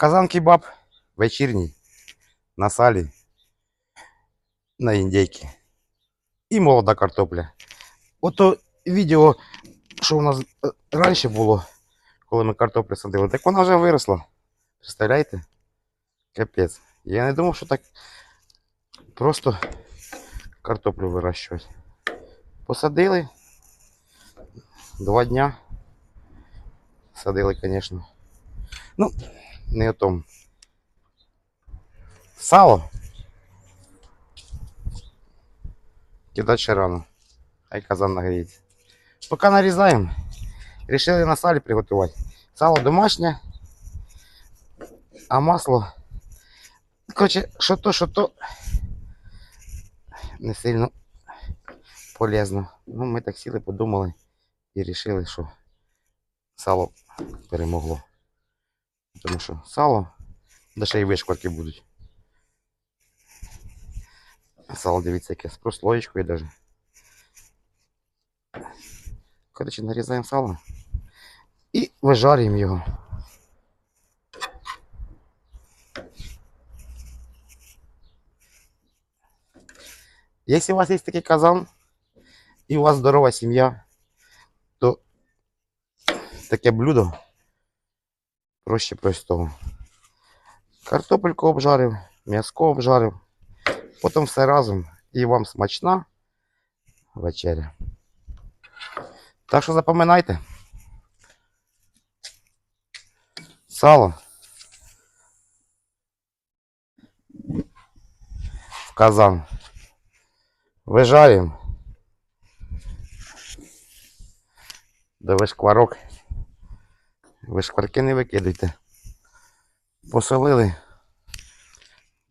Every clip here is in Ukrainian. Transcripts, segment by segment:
Казан кебаб вечірній на салі, на індейки. І молода картопля. Ото відео, що у нас е, раніше було, коли ми картоплю садили, так вона вже виросла. Представляєте? Капець. Я не думав, що так просто картоплю вирощувати. Посадили. Два дня. Садили, звісно. Ну, не о том. Сало. Кидать ще рано. Хай казан нагріється. Поки нарізаємо. Рішили на салі приготувати. Сало домашнє, а масло. Короче, що то, що то не сильно полезно. Ну, ми так сіли, подумали і вирішили, що сало перемогло. Тому що сало, да ще й вишкварки будуть. Сало, дивіться, яке з прослоєчкою даже. Коротше, нарізаємо сало і вижарюємо його. Якщо у вас є такий казан, і у вас здорова сім'я, то таке блюдо проще простого. Картопельку обжарив, м'яско обжарив, потім все разом і вам смачна вечеря. Так що запам'ятайте. Сало. В казан. Вижарюємо. До вишкварок. Вишкварки не викидайте. Посолили.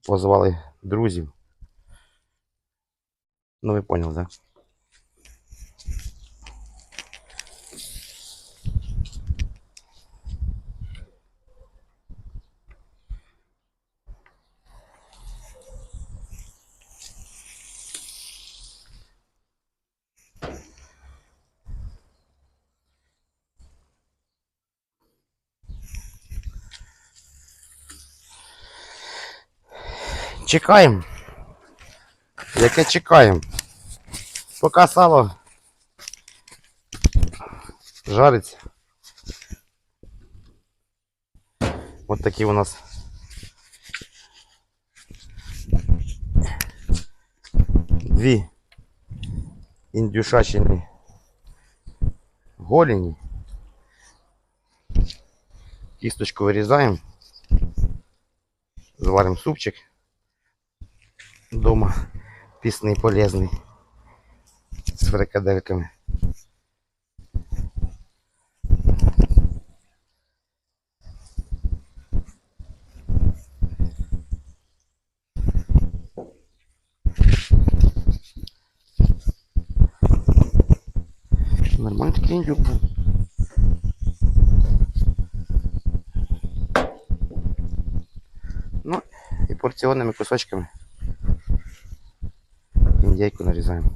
Позвали друзів. Ну ви поняли, так? Да? Чекаємо. Яке чекаємо. Поки сало жариться. Ось такі у нас дві індюшачини голені. Кісточку вирізаємо. Зваримо супчик дома пісний полезний з фрикадельками. Нормальний такий індюк був. Ну, і порціонними кусочками індейку нарізаємо.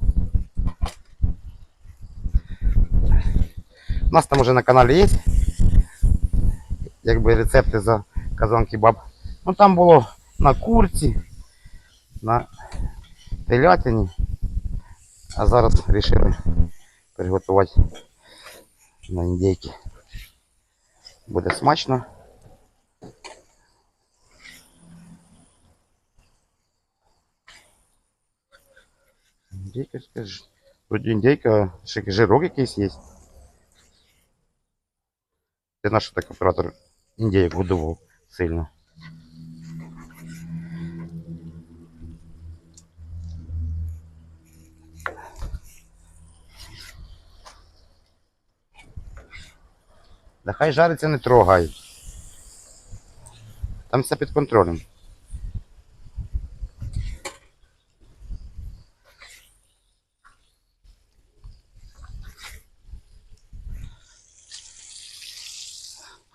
У нас там уже на каналі є якби рецепти за казан кебаб. Ну там було на курці, на телятині. А зараз вирішили приготувати на індейки. Буде смачно. Індейка, скажи. Вроді індейка, ще жирок якийсь є. Це наш так оператор індейок годував сильно. Да хай жариться не трогай. Там все під контролем.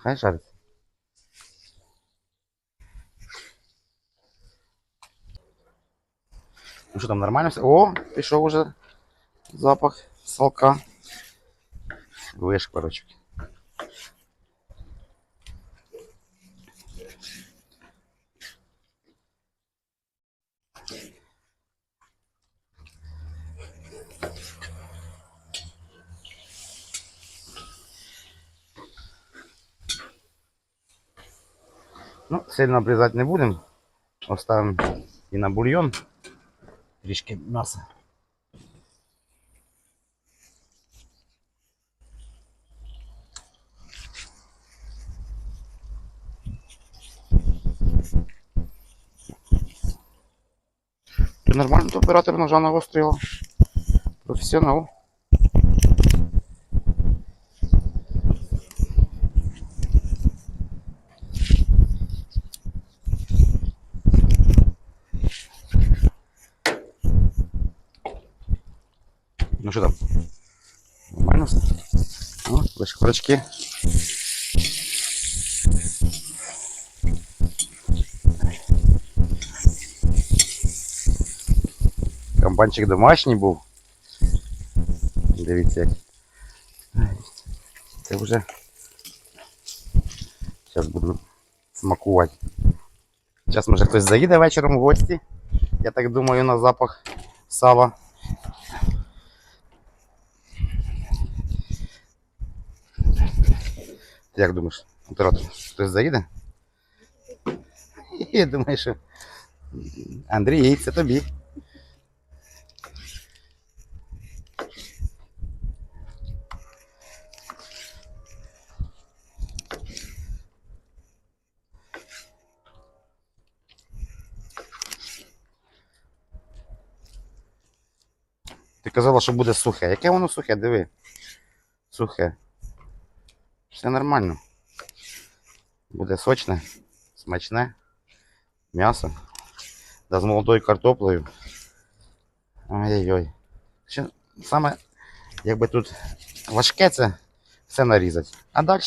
Хай жариться. Ну що там нормально все? О, пішов уже запах салка. Вишкварочок. Сильно обрізати не будемо. Оставимо і на бульйон. Трішки м'яса. Нормально то оператор ножа навострила. Професіонал. О, лише корочки. Камбанчик домашній був. Дивіться як. Це вже. Зараз буду смакувати. Зараз може хтось заїде вечором в гості. Я так думаю на запах сала. Як думаєш, оператор, хтось заїде? Я думаю, що Андрій, це тобі. Ти казала, що буде сухе. Яке воно сухе? Диви. Сухе. Все нормально. Буде сочне, смачне. М'ясо. Да з молодою картоплею. Ой-ой-ой. Саме, якби тут важке це все нарізати. А далі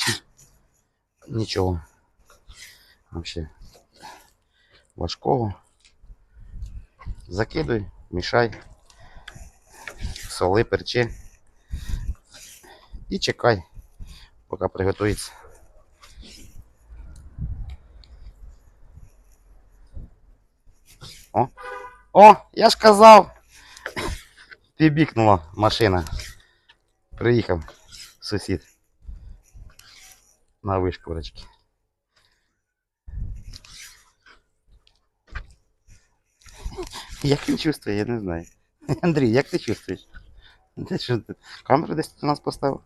нічого. Вообще важкого. Закидуй, мішай, соли, перчи. І чекай, поки приготується. О! О, я ж казав! Пібікнула машина. Приїхав сусід. На вишкурочки. Як він чувствує, я не знаю. Андрій, як ти чувствуєш? Ти що, камеру десь у нас поставив?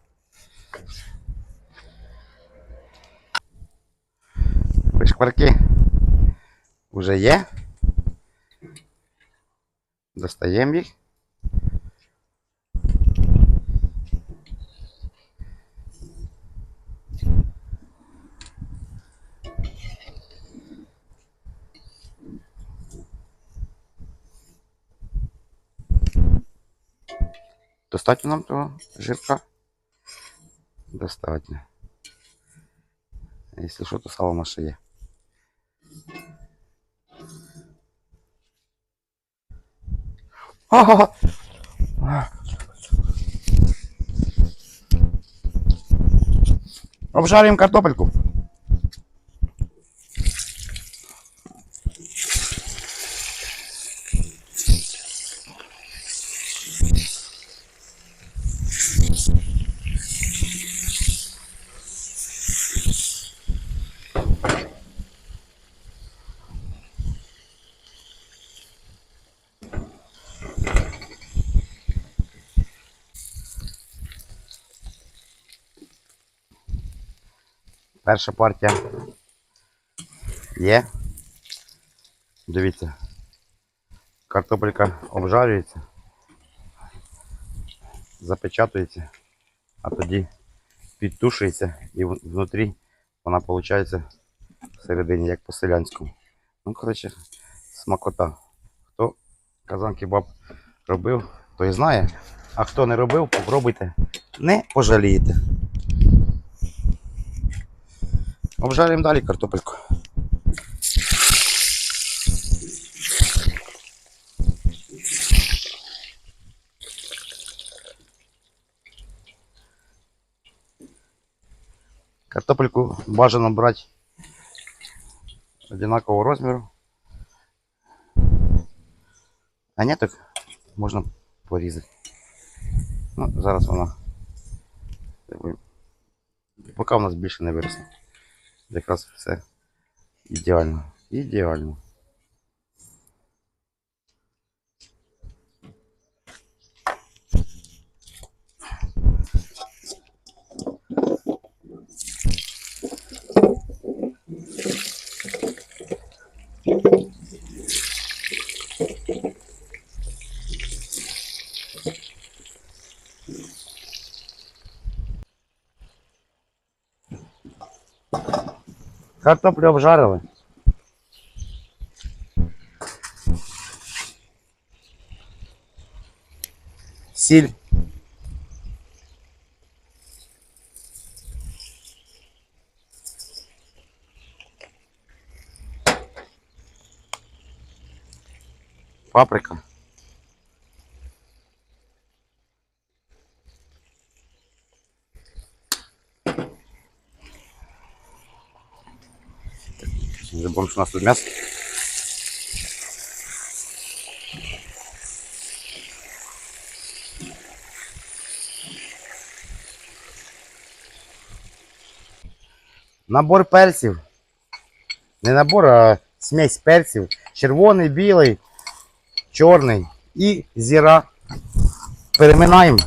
Вишкварки вже є. Достаємо їх. Достатньо нам того жирка? Достатньо. Якщо що, то сало наше є. Обжарим картопельку. Перша партія є. Дивіться. Картопелька обжарюється, запечатується, а тоді підтушується і внутрі вона виходить всередині, як по-селянському. Ну, коротше, смакота. Хто казан кебаб робив, той знає. А хто не робив, попробуйте. Не пожалієте. Обжарюємо далі картопельку. Картопельку бажано брати одинакового розміру. А ні, так можна порізати. Ну, зараз вона. якби, Поки в нас більше не виросла. Якраз все Ідеально. Ідеально. Картоплю обжарили. Сіль. Паприка. Забудем, что у нас тут мясо. Набор перців. Не набор, а смесь перців. Червоний, білий, чорний і зіра. Переминаємо.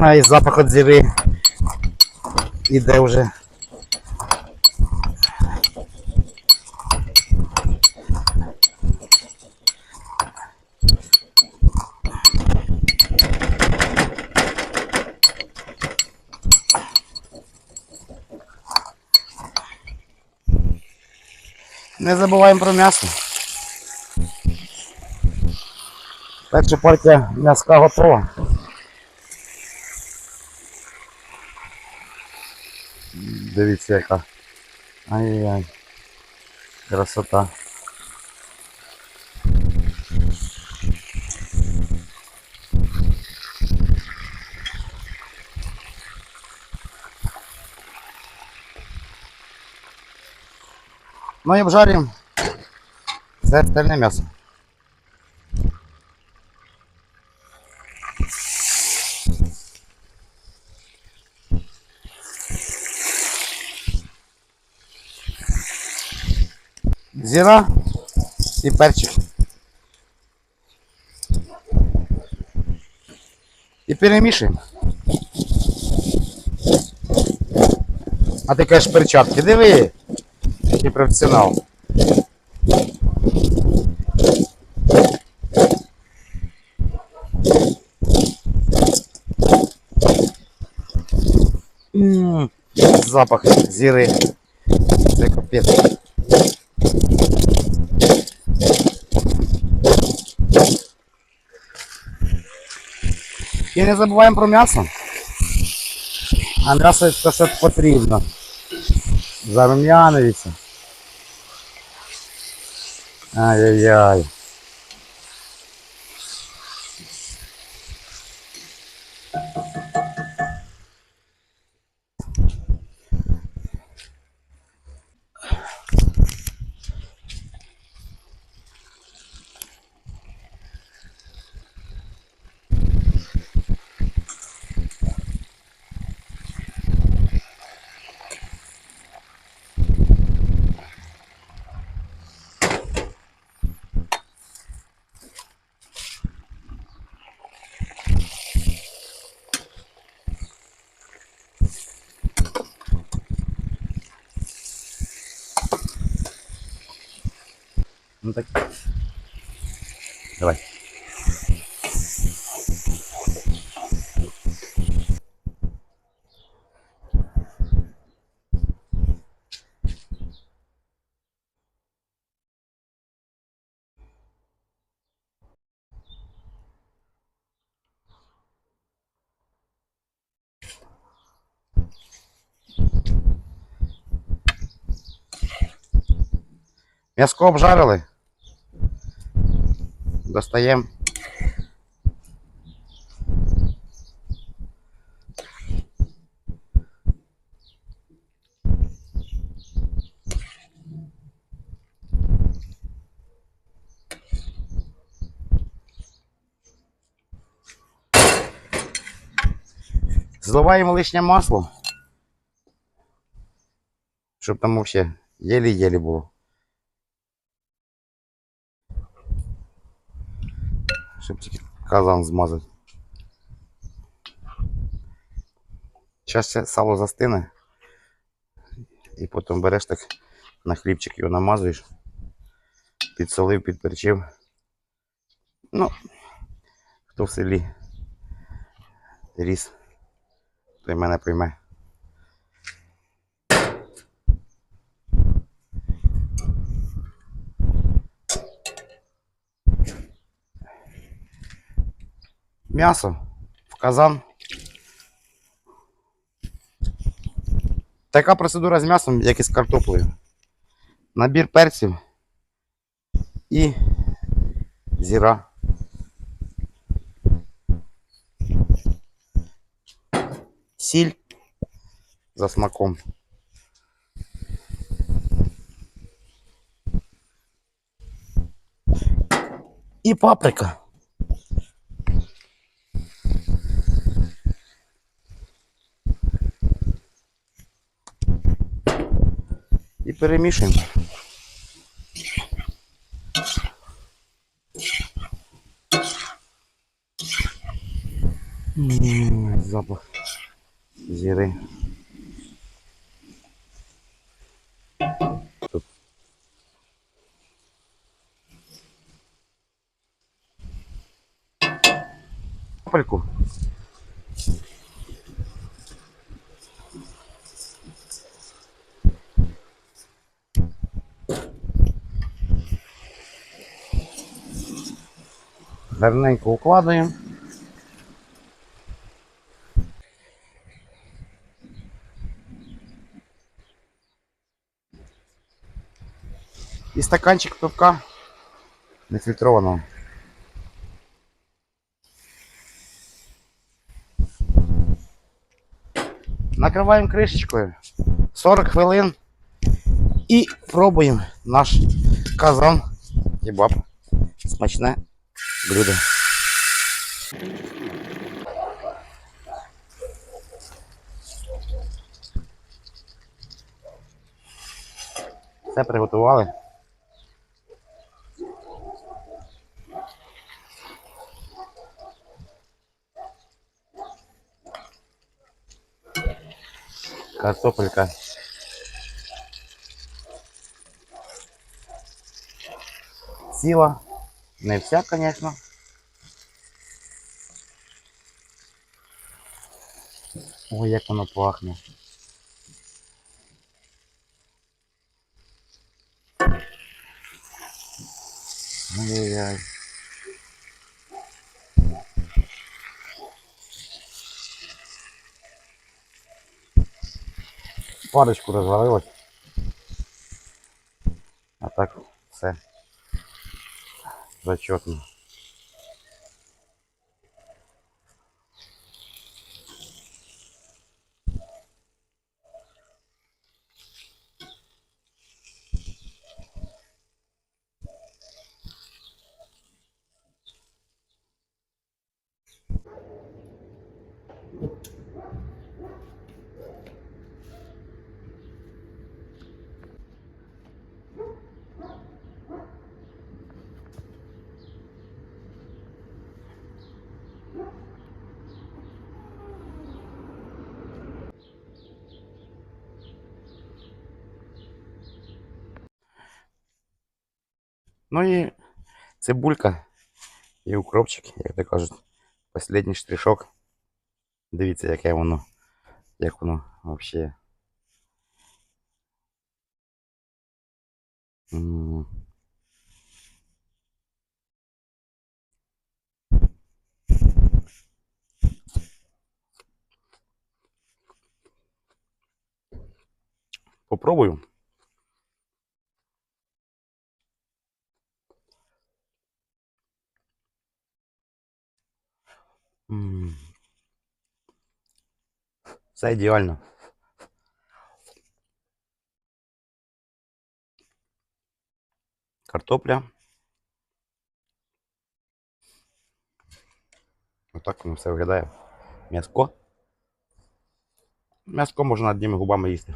А, і запах від зіри іде вже. Не забуваємо про м'ясо. Перша партія м'яска готова. Дивіться яка. Ай-яй. Красота. Ну і обжарюємо. Це остальне м'ясо. Зіра і перчик. І перемішуємо. А ти кажеш перчатки, диви, який професіонал. Запах зіри. Це капець. І не забуваємо про м'ясо. А м'ясо це все потрібно. Зарум'яниться. Ай-яй-яй. Ну так. Давай. М'яско обжарили. достаємо. Зливаємо лишнє масло, щоб там взагалі єлі-єлі було. Щоб тільки казан змазати. Зараз це сало застине. І потім береш так на хлібчик його намазуєш. Підсолив, підперчив. Ну, хто в селі ріс, той мене пойме. М'ясо в казан. Така процедура з м'ясом, як і з картоплею. Набір перців і зіра. Сіль за смаком. І паприка. перемішуємо. М, Запах зіри. Тут. Паприку. Гарненько укладаємо. І стаканчик пивка нефільтрованого. Накриваємо кришечкою 40 хвилин і пробуємо наш казан кебаб. Смачне Блюдо. Все приготували. Картопелька. Ціла. Не вся, звісно. Ой, як воно пахне. Ай-яй-яй. Парочку розвалилось. А так все. Зачетно. Ну і цибулька і укропчик, як то кажуть, останній штришок. Дивіться, яке воно, як воно взагалі. Попробую. Все ідеально. Картопля. Отак воно все виглядає. М'яско. М'яско можна одніми губами їсти.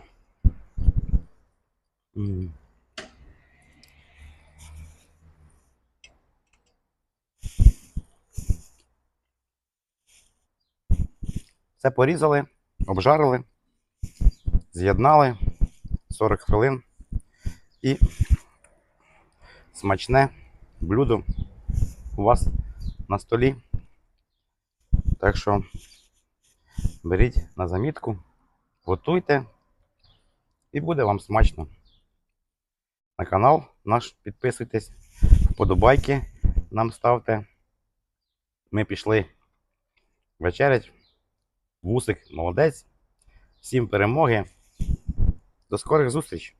Все порізали, обжарили, з'єднали 40 хвилин і смачне блюдо у вас на столі. Так що беріть на замітку, готуйте і буде вам смачно. На канал наш підписуйтесь, вподобайки нам ставте. Ми пішли вечерять. Вусик молодець. Всім перемоги. До скорих зустріч!